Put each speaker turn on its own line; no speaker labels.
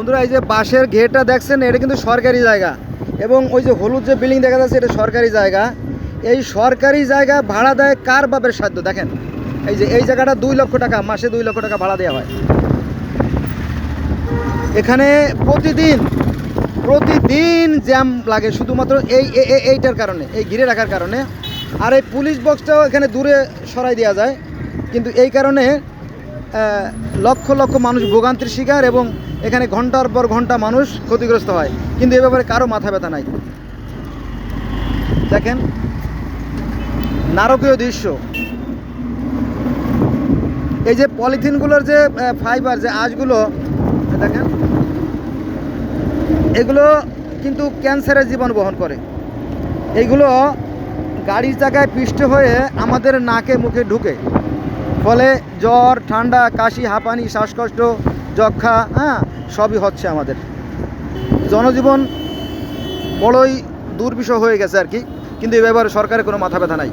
বন্ধুরা, এই যে বাঁশের ঘেরটা দেখছেন, এটা কিন্তু সরকারি জায়গা। এবং ওই যে হলুদ যে বিল্ডিং দেখা যাচ্ছে, এটা সরকারি জায়গা। এই সরকারি জায়গা ভাড়া দেয় কার বাপের সাধ্য? দেখেন, এই যে এই জায়গাটা দুই লক্ষ টাকা, মাসে দুই লক্ষ টাকা ভাড়া দেওয়া হয়। এখানে প্রতিদিন প্রতিদিন জ্যাম লাগে শুধুমাত্র এই এইটার কারণে, এই ঘিরে রাখার কারণে। আর এই পুলিশ বক্সটাও এখানে দূরে সরাই দেওয়া যায়। কিন্তু এই কারণে লক্ষ লক্ষ মানুষ ভোগান্তির শিকার এবং এখানে ঘণ্টার পর ঘণ্টা মানুষ ক্ষতিগ্রস্ত হয়। কিন্তু এ ব্যাপারে কারও মাথা ব্যথা নাই। দেখেন, নারকীয় দৃশ্য। এই যে পলিথিনগুলোর যে ফাইবার যে আঁশগুলো, দেখেন, এগুলো কিন্তু ক্যান্সারের জীবন বহন করে। এইগুলো গাড়ির চাকায় পিষ্ট হয়ে আমাদের নাকে মুখে ঢুকে। ফলে জ্বর, ঠান্ডা, কাশি, হাঁপানি, শ্বাসকষ্ট, যক্ষা হ্যাঁ সবই হচ্ছে আমাদের। জনজীবন বড়ই দুর্বিষ হয়ে গেছে আর কি, কিন্তু এ ব্যাপারে সরকারের কোনো মাথা ব্যথা নাই।